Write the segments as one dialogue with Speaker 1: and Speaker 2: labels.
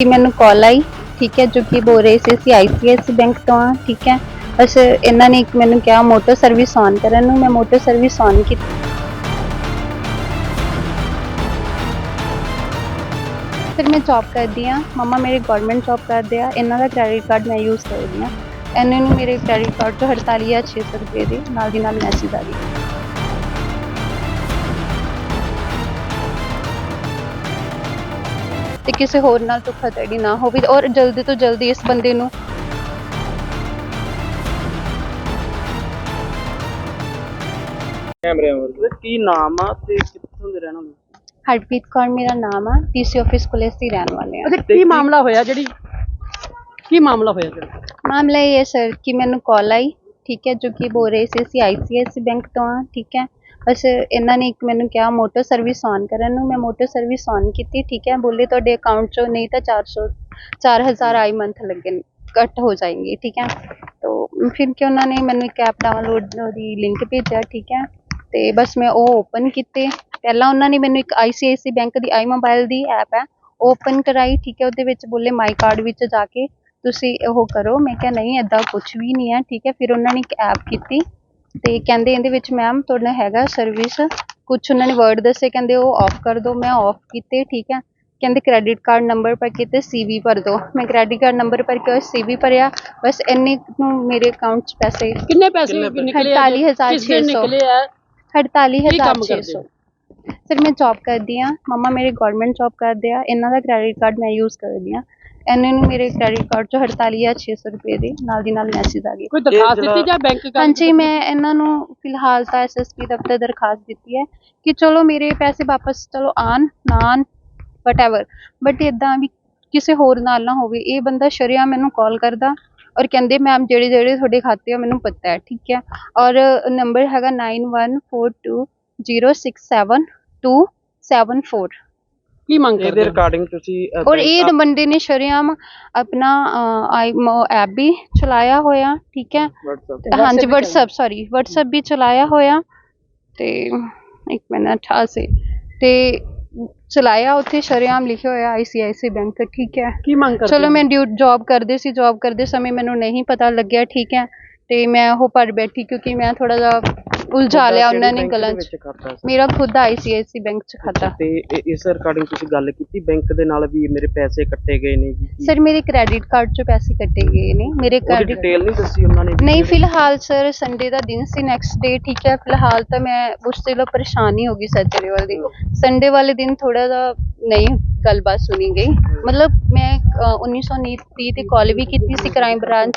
Speaker 1: ਕਿ ਮੈਨੂੰ ਕਾਲ ਆਈ, ਠੀਕ ਹੈ, ਜੋ ਕਿ ਬੋਲ ਰਹੇ ਸੀ ਅਸੀਂ ਆਈਸੀਆਈਸੀ ਬੈਂਕ ਤੋਂ ਆ ਠੀਕ ਹੈ। ਬਸ ਇਹਨਾਂ ਨੇ ਇੱਕ ਮੈਨੂੰ ਕਿਹਾ ਮੋਟਰ ਸਰਵਿਸ ਔਨ ਕਰਨ ਨੂੰ, ਮੈਂ ਮੋਟਰ ਸਰਵਿਸ ਔਨ ਕੀਤੀ। ਫਿਰ ਮੈਂ ਜੌਬ ਕਰਦੀ ਆ ਮਮਾ ਮੇਰੇ ਗਵਰਨਮੈਂਟ ਜੌਬ ਕਰਦੇ ਆ। ਇਹਨਾਂ ਦਾ ਕ੍ਰੈਡਿਟ ਕਾਰਡ ਮੈਂ ਯੂਜ਼ ਕਰਦੀ ਆ ਇਹਨਾਂ ਨੂੰ ਮੇਰੇ ਕ੍ਰੈਡਿਟ ਕਾਰਡ ਤੋਂ 48600 ਰੁਪਏ ਦੇ ਨਾਲ ਦੀ ਨਾਲ ਮੈਸੇਜ ਆ ਗਈ। ਤੇ ਕਿਸੇ ਹੋਰ ਨਾਲ ਧੋਖਾਧੜੀ ਨਾ ਹੋਵੇ ਔਰ ਜਲਦੀ ਤੋਂ ਜਲਦੀ ਇਸ ਬੰਦੇ ਨੂੰ
Speaker 2: ਕੈਮਰੇ ਵੱਲ ਕੀ ਨਾਮ ਆ ਤੇ ਕਿੱਥੋਂ ਦੇ ਰਹਿਣ ਵਾਲੇ
Speaker 1: ਹਰਪ੍ਰੀਤ ਕੌਰ ਮੇਰਾ ਨਾਮ ਆ ਟੀਸੀ ਆਫਿਸ ਕੋਲੇ ਅਸੀਂ ਰਹਿਣ ਵਾਲੇ ਆ।
Speaker 3: ਅੱਛਾ ਕੀ ਮਾਮਲਾ ਹੋਇਆ ਜਿਹੜੀ? ਕੀ ਮਾਮਲਾ ਹੋਇਆ ਜਿਹੜਾ?
Speaker 1: ਮਾਮਲਾ ਇਹ ਹੈ ਸਰ ਕਿ ਮੈਨੂੰ ਕਾਲ ਆਈ ਠੀਕ ਹੈ ਜੋ ਕਿ ਬੋਲ ਰਹੇ ਸੀ ਅਸੀਂ ਆਈਸੀਆਈਸੀ ਬੈਂਕ ਤੋਂ ਆ ਠੀਕ ਹੈ। ਬਸ ਇਹਨਾਂ ਨੇ ਇੱਕ ਮੈਨੂੰ ਕਿਹਾ ਮੋਟਰ ਸਰਵਿਸ ਔਨ ਕਰਨ ਨੂੰ। ਮੈਂ ਮੋਟਰ ਸਰਵਿਸ ਔਨ ਕੀਤੀ, ਠੀਕ ਹੈ। ਬੋਲੇ, ਤੁਹਾਡੇ ਅਕਾਊਂਟ 'ਚੋਂ ਨਹੀਂ ਤਾਂ ਚਾਰ ਸੌ, ਚਾਰ ਹਜ਼ਾਰ ਆਈ ਮੰਥ ਲੱਗੇ ਕੱਟ ਹੋ ਜਾਏंगे ਠੀਕ ਹੈ। ਤੋ ਫਿਰ ਕਿ ਉਹਨਾਂ ਨੇ ਮੈਨੂੰ ਇੱਕ ਐਪ ਡਾਊਨਲੋਡ की ਲਿੰਕ ਭੇਜਿਆ, ਠੀਕ ਹੈ। ਅਤੇ ਬਸ ਮੈਂ ਉਹ ਓਪਨ ਕੀਤੇ। ਪਹਿਲਾਂ ਉਹਨਾਂ ਨੇ ਮੈਨੂੰ ਇੱਕ I C I C bank the I mobile ਦੀ ਐਪ ਹੈ ਓਪਨ ਕਰਾਈ, ਠੀਕ ਹੈ। ਉਹਦੇ ਵਿੱਚ ਬੋਲੇ ਮਾਈ ਕਾਰਡ ਵਿੱਚ ਜਾ ਕੇ ਤੁਸੀਂ ਉਹ ਕਰੋ। ਮੈਂ ਕਿਹਾ, ਨਹੀਂ ਇੱਦਾਂ ਕੁਛ ਵੀ ਨਹੀਂ ਹੈ। ਠੀਕ ਹੈ। ਫਿਰ ਉਹਨਾਂ ਨੇ ਇੱਕ ਐਪ ਕੀਤੀ। ਤੇ ਕਹਿੰਦੇ ਇਹਦੇ ਵਿੱਚ ਮੈਮ ਤੁਹਾਡਾ ਹੈਗਾ ਸਰਵਿਸ ਕੁਝ ਉਹਨਾਂ ਨੇ ਵਰਡ ਦੱਸੇ ਕਹਿੰਦੇ ਉਹ ਆਫ ਕਰ ਦਿਓ ਮੈਂ ਆਫ ਕੀਤੇ ਠੀਕ ਹੈ। ਕਹਿੰਦੇ ਕ੍ਰੈਡਿਟ ਕਾਰਡ ਨੰਬਰ ਭਰ ਕੇ ਤੇ ਸੀਵੀ ਭਰ ਦਿਓ ਮੈਂ ਕ੍ਰੈਡਿਟ ਕਾਰਡ ਨੰਬਰ ਭਰ ਕੇ ਸੀਵੀ ਭਰਿਆ ਬਸ ਇੰਨੇ ਨੂੰ ਮੇਰੇ ਅਕਾਊਂਟ 'ਚ ਪੈਸੇ
Speaker 3: ਕਿੰਨੇ ਪੈਸੇ? ਨਿਕਲੇ ਆ ਜੀ?
Speaker 1: 48,600
Speaker 3: ਕਿਸ ਦਿਨ ਨਿਕਲੇ ਆ? ਕੀ ਕੰਮ ਕਰਦੇ
Speaker 1: 48600
Speaker 3: ਹੋ?
Speaker 1: ਸਰ ਮੈਂ ਜੌਬ ਕਰਦੀ ਆ ਮਮਾ ਮੇਰੇ ਗਵਰਨਮੈਂਟ ਜੌਬ ਕਰਦੇ ਆ। ਇਹਨਾਂ ਦਾ ਕ੍ਰੈਡਿਟ ਕਾਰਡ ਮੈਂ ਯੂਜ਼ ਕਰਦੀ ਆ ਇਹਨਾਂ ਨੂੰ ਮੇਰੇ ਕ੍ਰੈਡਿਟ ਕਾਰਡ ਚੋਂ 48600 ਰੁਪਏ ਦੇ ਨਾਲ ਦੀ ਨਾਲ ਮੈਸੇਜ ਆ ਗਏ।
Speaker 3: ਕੋਈ ਦਰਖਾਸਤ ਦਿੱਤੀ ਜਾਂ ਬੈਂਕ
Speaker 1: ਹਾਂਜੀ ਮੈਂ ਇਹਨਾਂ ਨੂੰ ਫਿਲਹਾਲ ਤਾਂ ਐਸਐਸਪੀ ਦਫ਼ਤਰ ਦਰਖਾਸਤ ਦਿੱਤੀ ਹੈ ਕਿ ਚਲੋ ਮੇਰੇ ਪੈਸੇ ਵਾਪਸ ਚਲੋ ਆਣ ਨਾ ਆਣ ਵਟਐਵਰ ਬਟ ਇਦਾਂ ਵੀ ਕਿਸੇ ਹੋਰ ਨਾਲ ਨਾ ਹੋਵੇ ਇਹ ਬੰਦਾ ਸ਼ਰਿਆ ਮੈਨੂੰ ਕਾਲ ਕਰਦਾ ਔਰ ਕਹਿੰਦੇ ਮੈਮ ਜਿਹੜੇ ਜਿਹੜੇ ਤੁਹਾਡੇ ਖਾਤੇ ਆ ਮੈਨੂੰ ਪਤਾ ਹੈ ਠੀਕ ਹੈ? ਔਰ ਨੰਬਰ ਹੈਗਾ 9142067274
Speaker 3: ਕੀ ਮੰਗ
Speaker 2: ਇਹਦੇ
Speaker 3: ਕਰਦੇ ਹੋ?
Speaker 2: ਰਿਕਾਰਡਿੰਗ ਤੁਸੀਂ ਅਹ,
Speaker 1: ਔਰ ਇਹ ਬੰਦੇ ਨੇ ਸ਼ਰੇਆਮ ਆਪਣਾ ਆਈ ਐਪ ਵੀ ਚਲਾਇਆ ਹੋਇਆ ਠੀਕ ਹੈ?
Speaker 2: WhatsApp
Speaker 1: ਹਾਂਜੀ WhatsApp ਸੌਰੀ WhatsApp ਵੀ ਚਲਾਇਆ ਹੋਇਆ ਤੇ ਇੱਕ ਮਿੰਟ ਸੇ। ਤੇ ਚਲਾਇਆ ਉੱਥੇ ਸ਼ਰੇਆਮ ਲਿਖਿਆ ਹੋਇਆ ICICI ਬੈਂਕ ਠੀਕ ਹੈ?
Speaker 3: ਕੀ ਮੰਗ ਕਰਦੇ
Speaker 1: ਚਲੋ
Speaker 3: ਹੋ?
Speaker 1: ਮੈਂ ਡਿਊ ਜੌਬ ਕਰਦੇ ਸੀ ਜੌਬ ਕਰਦੇ ਸਮੇਂ ਮੈਨੂੰ ਨਹੀਂ ਪਤਾ ਲੱਗਿਆ ਠੀਕ ਹੈ? ਤੇ ਮੈਂ ਉਹ ਪਰ ਬੈਠੀ ਕਿਉਂਕਿ ਮੈਂ ਥੋੜਾ ਜਿਹਾ ਉਲਝਾ ਲਿਆ ਉਹਨਾਂ ਨੇ ਗੱਲਾਂ
Speaker 2: ਦੇ
Speaker 1: 'ਚ? ਮੇਰਾ ਖੁਦ ਦਾ ICICI ਬੈਂਕ 'ਚ ਖਾਤਾ।
Speaker 2: ਤੇ ਇਸ ਰਿਕਾਰਡਿੰਗ ਤੁਸੀਂ ਗੱਲ ਕੀਤੀ ਬੈਂਕ ਦੇ ਨਾਲ ਵੀ ਮੇਰੇ ਪੈਸੇ ਕੱਟੇ ਗਏ ਨੇ ਜੀ? ਕੀ-
Speaker 1: ਸਰ ਮੇਰੇ ਕ੍ਰੈਡਿਟ ਕਾਰਡ 'ਚੋਂ ਪੈਸੇ ਕੱਟੇ ਗਏ ਨੇ। ਮੇਰੇ
Speaker 2: ਉਹਦੀ
Speaker 1: ਕ੍ਰੈਡਿਟ
Speaker 2: ਡਿਟੇਲ ਨਹੀਂ ਦੱਸੀ ਉਹਨਾਂ ਨੇ ਵੀ
Speaker 1: ਨਹੀਂ ਫਿਲਹਾਲ ਸਰ ਸੰਡੇ ਦਾ ਦਿਨ ਸੀ ਨੈਕਸਟ ਡੇ ਠੀਕ ਹੈ। ਫਿਲਹਾਲ ਤਾਂ ਮੈਂ ਉਸ ਤੋਂ ਪਰੇਸ਼ਾਨ ਹੀ ਗਈ ਸੈਟਰਡੇ ਵਾਲੇ ਦਿਨ ਸੰਡੇ ਵਾਲੇ ਦਿਨ ਥੋੜਾ ਜਿਹਾ ਨਹੀਂ ਗੱਲਬਾਤ ਸੁਣੀ ਗਈ। ਮਤਲਬ ਮੈਂ ਅ, 1930 ਤੇ ਕਾਲ ਵੀ ਕੀਤੀ ਸੀ ਕ੍ਰਾਈਮ ਬ੍ਰਾਂਚ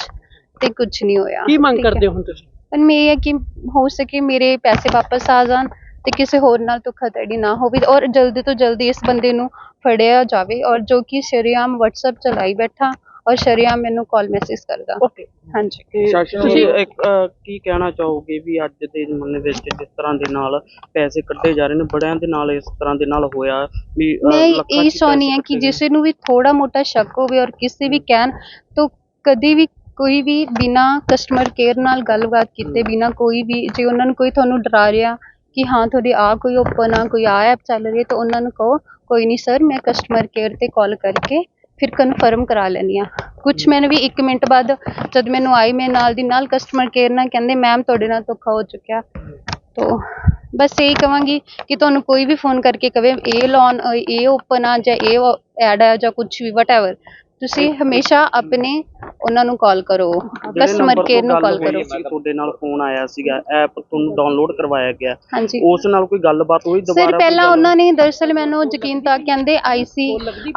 Speaker 1: ਤੇ ਕੁਝ ਨਹੀਂ ਹੋਇਆ।
Speaker 3: ਕੀ ਮੰਗ
Speaker 1: ਠੀਕ ਹੈ।
Speaker 3: ਕਰਦੇ ਹੋ ਹੁਣ ਤੁਸੀਂ?
Speaker 1: ਪਰ ਮੈਂ ਇਹ ਹੈ ਕਿ ਹੋ ਸਕੇ ਮੇਰੇ ਪੈਸੇ ਵਾਪਸ ਆ ਜਾਣ ਤੇ ਕਿਸੇ ਹੋਰ ਨਾਲ ਧੋਖਾਧੜੀ ਨਾ ਹੋਵੇ ਔਰ ਜਲਦੀ ਤੋਂ ਜਲਦੀ ਇਸ ਬੰਦੇ ਨੂੰ ਫੜਿਆ ਜਾਵੇ ਔਰ ਜੋ ਕਿ ਸ਼ਰੇਆਮ WhatsApp ਚਲਾਈ ਬੈਠਾ ਔਰ ਸ਼ਰੇਆਮ ਮੈਨੂੰ ਕਾਲ ਮੈਸੇਜ ਕਰਦਾ।
Speaker 3: ਓਕੇ
Speaker 1: ਹਾਂਜੀ।
Speaker 2: ਤੇ
Speaker 3: ਤੁਸੀਂ-
Speaker 2: ਤੁਸੀਂ ਇੱਕ ਅਹ, ਕੀ ਕਹਿਣਾ ਚਾਹੋਗੇ ਵੀ ਅੱਜ ਦੇ ਜ਼ਮਾਨੇ ਵਿੱਚ ਜਿਸ ਤਰ੍ਹਾਂ ਦੇ ਨਾਲ ਪੈਸੇ ਕੱਢੇ ਜਾ ਰਹੇ ਨੇ ਬੜਿਆਂ ਦੇ ਨਾਲ ਇਸ ਤਰ੍ਹਾਂ ਦੇ ਨਾਲ ਹੋਇਆ ਵੀ ਅਹ,
Speaker 1: ਮੈਂ
Speaker 2: ਲੱਖਾਂ
Speaker 1: ਇਹ
Speaker 2: ਚ
Speaker 1: ਚਾਹੁੰਦੀ
Speaker 2: ਪੈਸੇ
Speaker 1: ਹਾਂ ਕਿ
Speaker 2: ਗਏ।
Speaker 1: ਜਿਸੇ ਨੂੰ ਵੀ ਥੋੜਾ ਮੋਟਾ ਸ਼ੱਕ ਹੋਵੇ ਔਰ ਕਿਸੇ ਵੀ ਕਹਿਣ ਤੋਂ ਕਦੀ ਵੀ ਕੋਈ ਵੀ ਬਿਨਾ ਕਸਟਮਰ ਕੇਅਰ ਨਾਲ ਗੱਲਬਾਤ ਕੀਤੇ ਬਿਨਾ ਕੋਈ ਵੀ ਜੇ ਉਹਨਾਂ ਨੂੰ ਕੋਈ ਤੁਹਾਨੂੰ ਡਰਾ ਰਿਹਾ ਕਿ ਹਾਂ ਤੁਹਾਡੀ ਆ ਕੋਈ ਓਪਨ ਆ ਕੋਈ ਆ ਐਪ ਚੱਲ ਰਹੀ ਹੈ ਤਾਂ ਉਹਨਾਂ ਨੂੰ ਕਹੋ ਕੋਈ ਨਹੀਂ ਸਰ ਮੈਂ ਕਸਟਮਰ ਕੇਅਰ ਤੇ ਕਾਲ ਕਰਕੇ ਫਿਰ ਕਨਫਰਮ ਕਰਾ ਲੈਂਦੀ ਹਾਂ। ਕੁਝ ਮੈਨੂੰ ਵੀ 1 ਮਿੰਟ ਬਾਅਦ ਜਦ ਮੈਨੂੰ ਆਈ ਮੈਂ ਨਾਲ ਦੀ ਨਾਲ ਕਸਟਮਰ ਕੇਅਰ ਨਾਲ ਕਹਿੰਦੇ ਮੈਮ ਤੁਹਾਡੇ ਨਾਲ ਧੋਖਾ ਹੋ ਚੁੱਕਿਆ। ਤੋ ਬਸ ਇਹੀ ਕਵਾਂਗੀ ਕਿ ਤੁਹਾਨੂੰ ਕੋਈ ਵੀ ਫੋਨ ਕਰਕੇ ਕਵੇ ਇਹ ਲੋਨ ਇਹ ਓਪਨ ਆ ਜਾਂ ਇਹ ਐਡ ਆ ਜਾਂ ਕੁਝ ਵੀ ਵਟਐਵਰ ਤੁਸੀਂ ਹਮੇਸ਼ਾ ਆਪਣੇ ਉਹਨਾਂ ਨੂੰ ਕਾਲ ਕਰੋ ਕਸਟਮਰ ਕੇਅਰ ਨੂੰ ਕਾਲ ਕਰੋ।
Speaker 2: ਤੁਹਾਡੇ ਨਾਲ ਫੋਨ ਆਇਆ ਸੀਗਾ ਐਪ ਤੁਹਾਨੂੰ ਡਾਊਨਲੋਡ ਕਰਵਾਇਆ ਗਿਆ।
Speaker 1: ਹਾਂਜੀ।
Speaker 2: ਉਸ ਨਾਲ ਕੋਈ ਗੱਲਬਾਤ ਹੋਈ ਦੁਬਾਰਾ
Speaker 1: ਸਰ ਪਹਿਲਾਂ ਉਹਨਾਂ ਨੇ ਦਰਅਸਲ ਮੈਨੂੰ ਯਕੀਨ ਤਾਂ ਕਹਿੰਦੇ ਆਈਸੀ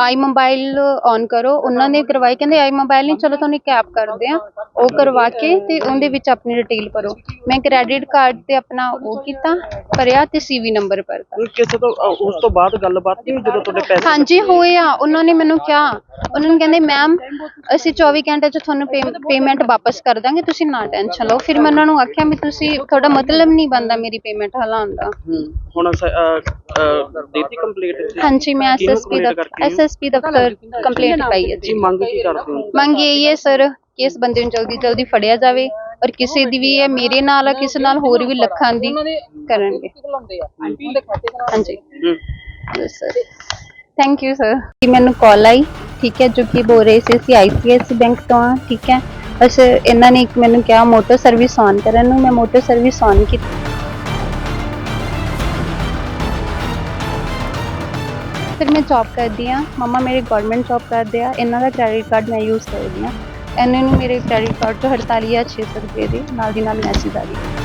Speaker 1: ਆਈ ਮੋਬਾਈਲ ਔਨ ਕਰੋ ਉਹਨਾਂ ਨੇ ਕਰਵਾਈ ਕਹਿੰਦੇ ਆਈ ਮੋਬਾਈਲ ਨਹੀਂ ਚਲੋ ਤੁਹਾਨੂੰ ਇੱਕ ਐਪ ਕਰਦੇ ਆ ਉਹ ਕਰਵਾ ਕੇ ਤੇ ਉਹਦੇ ਵਿੱਚ ਆਪਣੀ ਡਿਟੇਲ ਭਰੋ। ਮੈਂ ਕ੍ਰੈਡਿਟ ਕਾਰਡ ਤੇ ਆਪਣਾ ਉਹ ਕੀਤਾ ਭਰਿਆ ਤੇ ਸੀਵੀ ਨੰਬਰ ਭਰਤਾ।
Speaker 2: ਕਿਸੇ ਤੋਂ ਉਸ ਤੋਂ ਬਾਅਦ ਗੱਲਬਾਤ ਨਹੀਂ ਜਦੋਂ ਤੁਹਾਡੇ ਪੈਸੇ
Speaker 1: ਹਾਂਜੀ ਹੋਏ ਆ ਉਹਨਾਂ ਨੇ ਮੈਨੂੰ ਕਿਹਾ ਉਹਨਾਂ ਨੇ ਕਹਿੰਦੇ ਮੈਮ ਅਸੀਂ 24 ਘੰਟੇ ਚ ਤੁਹਾਨੂੰ ਪੇਮੈਂਟ ਵਾਪਸ ਕਰ ਦਾਂਗੇ ਤੁਸੀਂ ਨਾ ਟੈਨਸ਼ਨ ਲਓ। ਫਿਰ ਮੈਂ ਉਹਨਾਂ ਨੂੰ ਆਖਿਆ ਵੀ ਤੁਸੀਂ ਤੁਹਾਡਾ ਮਤਲਬ ਨਹੀਂ ਬਣਦਾ ਮੇਰੀ ਪੇਮੈਂਟ ਹਲਾਉਣ ਦਾ।
Speaker 2: ਹੂੰ, ਹੁਣ ਦੇਤੀ ਕੰਪਲੀਟ
Speaker 1: ਹਾਂਜੀ ਮੈਂ ਐਸਐਸਪੀ ਦਾ? ਐਸਐਸਪੀ ਦਫ਼ਤਰ ਕੰਪਲੇਂਟ ਪਾਈ ਹੈ ਜੀ।
Speaker 2: ਮੰਗ ਕੀ ਕਰਦੇ ਹੋ?
Speaker 1: ਮੰਗ ਇਹ ਹੈ ਸਰ ਕਿ ਇਸ ਬੰਦੇ ਨੂੰ ਜਲਦੀ ਜਲਦੀ ਫੜਿਆ ਜਾਵੇ ਔਰ ਕਿਸੇ ਦੀ ਵੀ ਹੈ ਮੇਰੇ ਨਾਲ ਆ ਕਿਸੇ ਨਾਲ ਹੋਰ ਵੀ ਲੱਖਾਂ ਦੀ ਕਰਨਗੇ। ਹਾਂਜੀ।
Speaker 2: ਹੂੰ।
Speaker 1: ਸਰ ਥੈਂਕ ਯੂ ਸਰ ਕਿ ਮੈਨੂੰ ਕਾਲ ਆਈ। ਠੀਕ ਹੈ, ਜੋ ਕਿ ਬੋਲ ਰਹੇ ਸੀ ਅਸੀਂ ਆਈਸੀਆਈਸੀ ਬੈਂਕ ਤੋਂ ਆ ਠੀਕ ਹੈ। ਬਸ ਇਹਨਾਂ ਨੇ ਇੱਕ ਮੈਨੂੰ ਕਿਹਾ ਮੋਟਰ ਸਰਵਿਸ ਔਨ ਕਰਨ ਨੂੰ, ਮੈਂ ਮੋਟਰ ਸਰਵਿਸ ਔਨ ਕੀਤੀ ਫਿਰ ਮੈਂ ਜੌਬ ਕਰਦੀ ਆ ਮਮਾ ਮੇਰੇ ਗਵਰਨਮੈਂਟ ਜੌਬ ਕਰਦੇ ਆ। ਇਹਨਾਂ ਦਾ ਕ੍ਰੈਡਿਟ ਕਾਰਡ ਮੈਂ ਯੂਜ਼ ਕਰਦੀ ਆ ਇਹਨਾਂ ਨੂੰ ਮੇਰੇ ਕ੍ਰੈਡਿਟ ਕਾਰਡ ਤੋਂ 48600 ਰੁਪਏ ਦੇ, ਨਾਲ ਦੀ ਨਾਲ ਮੈਸੇਜ ਆ ਗਈ।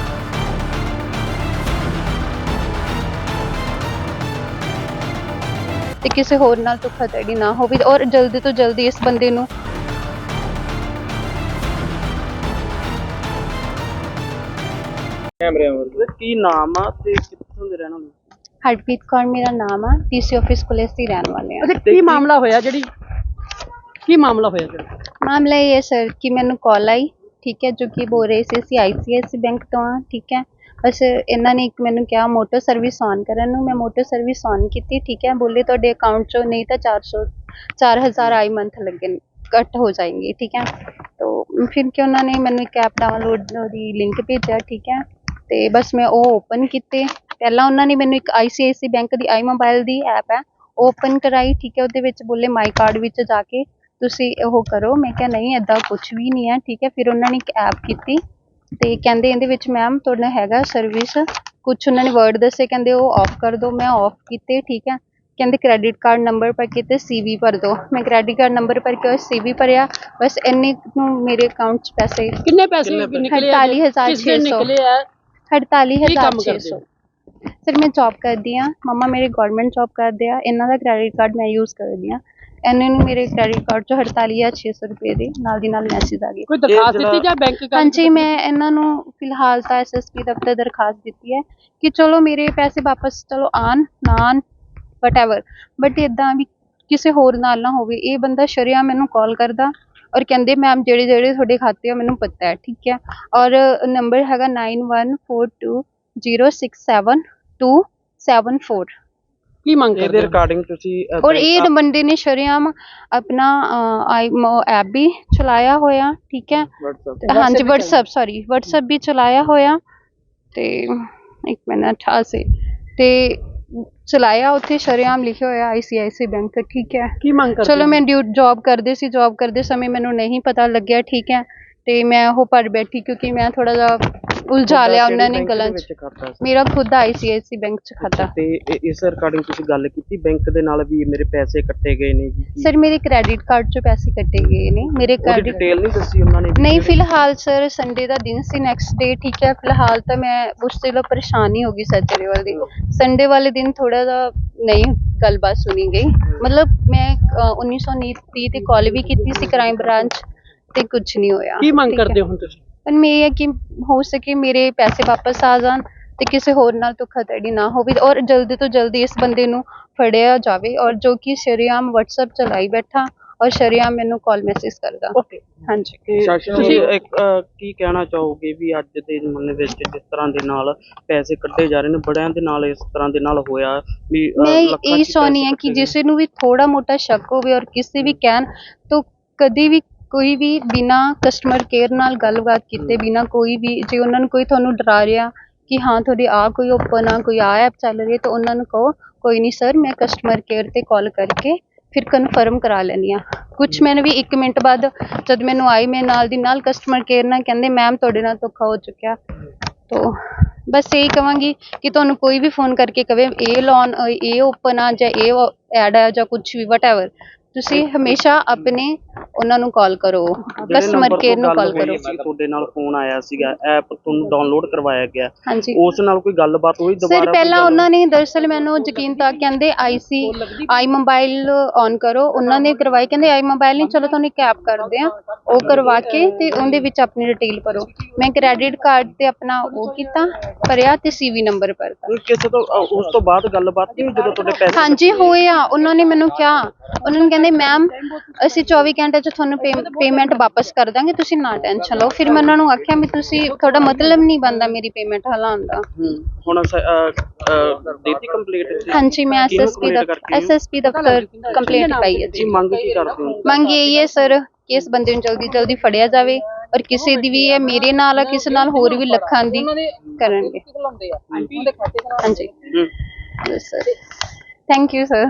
Speaker 1: ਤੇ ਕਿਸੇ ਹੋਰ ਨਾਲ ਧੋਖਾਧੜੀ ਨਾ ਹੋਵੇ ਔਰ ਜਲਦੀ ਤੋਂ ਜਲਦੀ ਇਸ ਬੰਦੇ ਨੂੰ
Speaker 2: ਵੀਰੇ, ਕੀ ਨਾਮ ਆ ਤੇ ਕਿੱਥੋਂ ਦੇ ਰਹਿਣ ਵਾਲੇ
Speaker 1: ਹਰਪ੍ਰੀਤ ਕੌਰ ਮੇਰਾ ਨਾਮ ਆ ਡੀਸੀ ਆਫਿਸ ਪੁਲਿਸ ਦੀ ਰਹਿਣ ਵਾਲੇ ਆ।
Speaker 3: ਅੱਛਾ ਕੀ ਮਾਮਲਾ ਹੋਇਆ ਜਿਹੜੀ? ਕੀ ਮਾਮਲਾ ਹੋਇਆ ਜਿਹੜਾ?
Speaker 1: ਮਾਮਲਾ ਇਹ ਹੈ ਸਰ ਕਿ ਮੈਨੂੰ ਕਾਲ ਆਈ ਠੀਕ ਹੈ ਜੋ ਕਿ ਬੋਲ ਰਹੇ ਸੀ ਅਸੀਂ ਆਈਸੀਆਈਸੀ ਬੈਂਕ ਤੋਂ ਆ ਠੀਕ ਹੈ। ਬਸ ਇਹਨਾਂ ਨੇ ਇੱਕ ਮੈਨੂੰ ਕਿਹਾ ਮੋਟੋ ਸਰਵਿਸ ਔਨ ਕਰਨ ਨੂੰ ਮੈਂ ਮੋਟੋ ਸਰਵਿਸ ਔਨ ਕੀਤੀ ਠੀਕ ਹੈ ਬੋਲੇ ਤੁਹਾਡੇ ਅਕਾਊਂਟ 'ਚੋਂ ਨਹੀਂ ਤਾਂ 400 4000 ਆਈ ਮੰਥ ਲੱਗੇ ਕੱਟ ਹੋ ਜਾਏंगे ਠੀਕ ਹੈ तो फिर कि उन्होंने मैं एक ऐप डाउनलोड की लिंक भेजा ठीक है तो बस मैं वो ओपन किते पहला उन्होंने मैं एक आई सी आई सी बैंक की आई मोबाइल की ऐप है ओपन कराई ठीक है वो बोले माई कार्ड में जाके तुम वो करो मैं क्या नहीं इदा कुछ भी नहीं है ठीक है फिर उन्होंने एक ऐप की ਤੇ ਕਹਿੰਦੇ ਇਹਦੇ ਵਿੱਚ ਮੈਮ ਤੁਹਾਡਾ ਹੈਗਾ ਸਰਵਿਸ ਕੁਝ ਉਹਨਾਂ ਨੇ ਵਰਡ ਦੱਸੇ ਕਹਿੰਦੇ ਉਹ ਆਫ ਕਰ ਦਿਓ ਮੈਂ ਆਫ ਕੀਤੇ ਠੀਕ ਹੈ। ਕਹਿੰਦੇ ਕ੍ਰੈਡਿਟ ਕਾਰਡ ਨੰਬਰ ਭਰ ਕੇ ਤੇ ਸੀਵੀ ਭਰ ਦਿਓ ਮੈਂ ਕ੍ਰੈਡਿਟ ਕਾਰਡ ਨੰਬਰ ਭਰ ਕੇ ਸੀਵੀ ਭਰਿਆ ਬਸ ਇੰਨੇ ਨੂੰ ਮੇਰੇ ਅਕਾਊਂਟ 'ਚ ਪੈਸੇ
Speaker 3: ਕਿੰਨੇ ਪੈਸੇ? ਨਿਕਲੇ ਆ?
Speaker 1: 48,600
Speaker 3: ਕਿਸ ਦਿਨ ਨਿਕਲੇ ਆ? ਕੀ ਕੰਮ ਕਰਦੇ
Speaker 1: 48600
Speaker 3: ਹੋ?
Speaker 1: ਸਰ ਮੈਂ ਜੌਬ ਕਰਦੀ ਆ ਮਮਾ ਮੇਰੇ ਗਵਰਨਮੈਂਟ ਜੌਬ ਕਰਦੇ ਆ ਇਹਨਾਂ ਦਾ ਕ੍ਰੈਡਿਟ ਕਾਰਡ ਮੈਂ ਯੂਜ਼ ਕਰਦੀ ਆ ਇਹਨਾਂ ਨੂੰ ਮੇਰੇ ਕ੍ਰੈਡਿਟ ਕਾਰਡ 'ਚੋਂ 48600 ਰੁਪਏ ਦੇ ਨਾਲ ਦੀ ਨਾਲ ਮੈਸੇਜ ਆ ਗਈ
Speaker 3: ਕੋਈ ਦਰਖਾਸਤ ਦਿੱਤੀ ਜਾਂ ਬੈਂਕ ਕਰ
Speaker 1: ਹਾਂਜੀ ਮੈਂ ਇਹਨਾਂ ਨੂੰ ਫਿਲਹਾਲ ਤਾਂ ਐਸਐਸਪੀ ਦਫ਼ਤਰ ਦਰਖਾਸਤ ਦਿੱਤੀ ਹੈ ਕਿ ਚਲੋ ਮੇਰੇ ਪੈਸੇ ਵਾਪਸ ਚਲੋ ਆਣ ਨਾ ਆਣ ਵਟਐਵਰ ਬਟ ਇਦਾਂ ਵੀ ਕਿਸੇ ਹੋਰ ਨਾਲ ਨਾ ਹੋਵੇ ਇਹ ਬੰਦਾ ਸ਼ਰਿਆ ਮੈਨੂੰ ਕਾਲ ਕਰਦਾ ਔਰ ਕਹਿੰਦੇ ਮੈਮ ਜਿਹੜੇ ਜਿਹੜੇ ਤੁਹਾਡੇ ਖਾਤੇ ਆ ਮੈਨੂੰ ਪਤਾ ਹੈ ਠੀਕ ਹੈ? ਔਰ ਨੰਬਰ ਹੈਗਾ 9142067274
Speaker 3: ਕੀ ਮੰਗ
Speaker 2: ਇਹਦੇ
Speaker 3: ਕਰਦੇ ਹੋ?
Speaker 2: ਰਿਕਾਰਡਿੰਗ ਤੁਸੀਂ ਅਹ,
Speaker 1: ਔਰ ਇਹ
Speaker 2: ਆ-
Speaker 1: ਬੰਦੇ ਨੇ ਸ਼ਰਿਆਮ ਆਪਣਾ ਆਈ ਐਪ ਵੀ ਚਲਾਇਆ ਹੋਇਆ ਠੀਕ ਹੈ?
Speaker 2: WhatsApp
Speaker 1: ਹਾਂਜੀ WhatsApp ਸੌਰੀ WhatsApp ਵੀ ਚਲਾਇਆ ਹੋਇਆ। ਤੇ ਇੱਕ ਮਿੰਟ ਹਾਸੇ ਤੇ ਚਲਾਇਆ ਉੱਥੇ ਸ਼ਰੇਆਮ ਲਿਖਿਆ ਹੋਇਆ ਆਈਸੀਆਈਸੀ ਬੈਂਕ ਠੀਕ ਹੈ?
Speaker 3: ਕੀ ਮੰਗ ਕਰਦੇ
Speaker 1: ਚਲੋ
Speaker 3: ਹੋ?
Speaker 1: ਮੈਂ ਡਿਊ ਜੌਬ ਕਰਦੇ ਸੀ ਜੌਬ ਕਰਦੇ ਸਮੇਂ ਮੈਨੂੰ ਨਹੀਂ ਪਤਾ ਲੱਗਿਆ ਠੀਕ ਹੈ? ਤੇ ਮੈਂ ਉਹ ਪਰ ਬੈਠੀ ਕਿਉਂਕਿ ਮੈਂ ਥੋੜਾ ਜਿਹਾ ਉਲਝਾ ਲਿਆ ਉਹਨਾਂ ਨੇ ਗੱਲਾਂ 'ਚ? ਮੇਰਾ ਖੁਦ ਆਈਸੀਆਈਸੀ ਬੈਂਕ 'ਚ ਖਾਤਾ।
Speaker 2: ਤੇ ਇਸ ਰਿਕਾਰਡਿੰਗ ਤੁਸੀਂ ਗੱਲ ਕੀਤੀ ਬੈਂਕ ਦੇ ਨਾਲ ਵੀ ਮੇਰੇ ਪੈਸੇ ਕੱਟੇ ਗਏ ਨੇ ਜੀ? ਕੀ-
Speaker 1: ਸਰ ਮੇਰੇ ਕ੍ਰੈਡਿਟ ਕਾਰਡ 'ਚੋਂ ਪੈਸੇ ਕੱਟੇ ਗਏ ਨੇ ਮੇਰੇ
Speaker 2: ਉਹਦੀ
Speaker 1: ਕ੍ਰੈਡਿਟ
Speaker 2: ਡਿਟੇਲ ਨਹੀਂ ਦੱਸੀ ਉਹਨਾਂ ਨੇ ਵੀ
Speaker 1: ਨਹੀਂ
Speaker 2: ਜਿਹੜੇ-
Speaker 1: ਫਿਲਹਾਲ ਸਰ ਸੰਡੇ ਦਾ ਦਿਨ ਸੀ ਨੈਕਸਟ ਡੇ ਠੀਕ ਹੈ ਫਿਲਹਾਲ ਤਾਂ ਮੈਂ ਉਸ ਤੋਂ ਪਰੇਸ਼ਾਨ ਹੀ ਗਈ ਸੈਟਰਡੇ ਵਾਲੇ ਦਿਨ ਸੰਡੇ ਵਾਲੇ ਦਿਨ ਥੋੜਾ ਜਿਹਾ ਨਹੀਂ ਗੱਲਬਾਤ ਸੁਣੀ ਗਈ। ਮਤਲਬ ਮੈਂ ਅ, 1930 ਤੇ ਕਾਲ ਵੀ ਕੀਤੀ ਸੀ ਕ੍ਰਾਈਮ ਬ੍ਰਾਂਚ ਤੇ ਕੁਝ ਨਹੀਂ ਹੋਇਆ।
Speaker 3: ਕੀ ਮੰਗ
Speaker 1: ਠੀਕ ਹੈ।
Speaker 3: ਕਰਦੇ ਹੋ ਹੁਣ ਤੁਸੀਂ?
Speaker 1: ਪਰ ਮੈਂ ਇਹ ਹੈ ਕਿ ਹੋ ਸਕੇ ਮੇਰੇ ਪੈਸੇ ਵਾਪਸ ਆ ਜਾਣ ਤੇ ਕਿਸੇ ਹੋਰ ਨਾਲ ਧੋਖਾਧੜੀ ਨਾ ਹੋਵੇ ਔਰ ਜਲਦੀ ਤੋਂ ਜਲਦੀ ਇਸ ਬੰਦੇ ਨੂੰ ਫੜਿਆ ਜਾਵੇ ਔਰ ਜੋ ਕਿ ਸ਼ਰੇਆਮ WhatsApp ਚਲਾਈ ਬੈਠਾ ਔਰ ਸ਼ਰੇਆਮ ਮੈਨੂੰ ਕਾਲ ਮੈਸੇਜ ਕਰਦਾ।
Speaker 3: ਓਕੇ
Speaker 1: ਹਾਂਜੀ।
Speaker 3: ਤੁਸੀਂ-
Speaker 2: ਇੱਕ ਅਹ, ਕੀ ਕਹਿਣਾ ਚਾਹੋਗੇ ਵੀ ਅੱਜ ਦੇ ਜ਼ਮਾਨੇ ਵਿੱਚ ਜਿਸ ਤਰ੍ਹਾਂ ਦੇ ਨਾਲ ਪੈਸੇ ਕੱਢੇ ਜਾ ਰਹੇ ਨੇ ਬੜਿਆਂ ਦੇ ਨਾਲ ਇਸ ਤਰ੍ਹਾਂ ਦੇ ਨਾਲ ਹੋਇਆ ਵੀ ਅਹ,
Speaker 1: ਮੈਂ
Speaker 2: ਲੱਖਾਂ
Speaker 1: ਇਹ
Speaker 2: ਚ
Speaker 1: ਚਾਹੁੰਦੀ
Speaker 2: ਪੈਸੇ
Speaker 1: ਹਾਂ ਕਿ
Speaker 2: ਗਏ।
Speaker 1: ਜਿਸੇ ਨੂੰ ਵੀ ਥੋੜਾ ਮੋਟਾ ਸ਼ੱਕ ਹੋਵੇ ਔਰ ਕਿਸੇ ਵੀ ਕਹਿਣ ਤੋਂ ਕਦੀ ਵੀ ਕੋਈ ਵੀ ਬਿਨਾ ਕਸਟਮਰ ਕੇਅਰ ਨਾਲ ਗੱਲਬਾਤ ਕੀਤੇ ਬਿਨਾ ਕੋਈ ਵੀ ਜੇ ਉਹਨਾਂ ਨੂੰ ਕੋਈ ਤੁਹਾਨੂੰ ਡਰਾ ਰਿਹਾ ਕਿ ਹਾਂ ਤੁਹਾਡੀ ਆ ਕੋਈ ਓਪਨ ਆ ਕੋਈ ਆ ਐਪ ਚੱਲ ਰਹੀ ਹੈ ਤਾਂ ਉਹਨਾਂ ਨੂੰ ਕਹੋ ਕੋਈ ਨਹੀਂ ਸਰ ਮੈਂ ਕਸਟਮਰ ਕੇਅਰ ਤੇ ਕਾਲ ਕਰਕੇ ਫਿਰ ਕਨਫਰਮ ਕਰਾ ਲੈਂਦੀ ਹਾਂ। ਕੁਝ ਮੈਨੂੰ ਵੀ 1 ਮਿੰਟ ਬਾਅਦ ਜਦ ਮੈਨੂੰ ਆਈ ਮੈਂ ਨਾਲ ਦੀ ਨਾਲ ਕਸਟਮਰ ਕੇਅਰ ਨਾਲ ਕਹਿੰਦੇ ਮੈਮ ਤੁਹਾਡੇ ਨਾਲ ਧੋਖਾ ਹੋ ਚੁੱਕਿਆ। ਤੋ ਬਸ ਇਹੀ ਕਵਾਂਗੀ ਕਿ ਤੁਹਾਨੂੰ ਕੋਈ ਵੀ ਫੋਨ ਕਰਕੇ ਕਵੇ ਇਹ ਲੋਨ ਇਹ ਓਪਨ ਆ ਜਾਂ ਇਹ ਐਡ ਆ ਜਾਂ ਕੁਝ ਵੀ ਵਟਐਵਰ ਤੁਸੀਂ ਹਮੇਸ਼ਾ ਆਪਣੇ ਉਹਨਾਂ ਨੂੰ ਕਾਲ ਕਰੋ ਕਸਟਮਰ ਕੇਅਰ ਨੂੰ ਕਾਲ ਕਰੋ।
Speaker 2: ਤੁਹਾਡੇ ਨਾਲ ਫੋਨ ਆਇਆ ਸੀਗਾ ਐਪ ਤੁਹਾਨੂੰ ਡਾਊਨਲੋਡ ਕਰਵਾਇਆ ਗਿਆ।
Speaker 1: ਹਾਂਜੀ।
Speaker 2: ਉਸ ਨਾਲ ਕੋਈ ਗੱਲਬਾਤ ਹੋਈ ਦੁਬਾਰਾ
Speaker 1: ਸਰ ਪਹਿਲਾਂ ਉਹਨਾਂ ਨੇ ਦਰਅਸਲ ਮੈਨੂੰ ਯਕੀਨ ਤਾਂ ਕਹਿੰਦੇ ਆਈਸੀ ਆਈ ਮੋਬਾਈਲ ਔਨ ਕਰੋ। ਉਹਨਾਂ ਨੇ ਕਰਵਾਈ ਕਹਿੰਦੇ ਆਈ ਮੋਬਾਈਲ ਨਹੀਂ ਚਲੋ ਤੁਹਾਨੂੰ ਇੱਕ ਐਪ ਕਰਦੇ ਆ ਉਹ ਕਰਵਾ ਕੇ ਤੇ ਉਹਦੇ ਵਿੱਚ ਆਪਣੀ ਡਿਟੇਲ ਭਰੋ। ਮੈਂ ਕ੍ਰੈਡਿਟ ਕਾਰਡ ਤੇ ਆਪਣਾ ਉਹ ਕੀਤਾ ਭਰਿਆ ਤੇ ਸੀਵੀ ਨੰਬਰ ਭਰਤਾ।
Speaker 2: ਕਿਸੇ ਤੋਂ ਉਸ ਤੋਂ ਬਾਅਦ ਗੱਲਬਾਤ ਨਹੀਂ ਜਦੋਂ ਤੁਹਾਡੇ ਪੈਸੇ
Speaker 1: ਹਾਂਜੀ ਹੋਏ ਆ। ਉਹਨਾਂ ਨੇ ਮੈਨੂੰ ਕਿਹਾ। ਉਹਨਾਂ ਨੇ ਕਹਿੰਦੇ ਮੈਮ ਅਸੀਂ 24 ਘੰਟੇ ਚ ਤੁਹਾਨੂੰ ਪੇਮੈਂਟ ਵਾਪਸ ਕਰ ਦਾਂਗੇ ਤੁਸੀਂ ਨਾ ਟੈਨਸ਼ਨ ਲਓ। ਫਿਰ ਮੈਂ ਉਹਨਾਂ ਨੂੰ ਆਖਿਆ ਵੀ ਤੁਸੀਂ ਤੁਹਾਡਾ ਮਤਲਬ ਨਹੀਂ ਬਣਦਾ ਮੇਰੀ ਪੇਮੈਂਟ ਹਲਾਉਣ ਦਾ।
Speaker 2: ਹੂੰ, ਹੁਣ ਸ- ਅਹ, ਅਹ, ਦੇਤੀ ਕੰਪਲੀਟ
Speaker 1: ਹਾਂਜੀ ਮੈਂ ਐਸਐਸਪੀ ਦਾ? ਐਸਐਸਪੀ ਦਫ਼ਤਰ ਕੰਪਲੇਂਟ ਪਾਈ ਹੈ ਜੀ।
Speaker 2: ਮੰਗ ਕੀ ਕਰਦੇ ਹੋ?
Speaker 1: ਮੰਗ ਇਹ ਹੈ ਸਰ ਕਿ ਇਸ ਬੰਦੇ ਨੂੰ ਜਲਦੀ ਜਲਦੀ ਫੜਿਆ ਜਾਵੇ ਔਰ ਕਿਸੇ ਦੀ ਵੀ ਹੈ ਮੇਰੇ ਨਾਲ ਆ ਕਿਸੇ ਨਾਲ ਹੋਰ ਵੀ ਲੱਖਾਂ ਦੀ ਕਰਨਗੇ। ਹਾਂਜੀ।
Speaker 2: ਹੂੰ।
Speaker 1: Sir thank you sir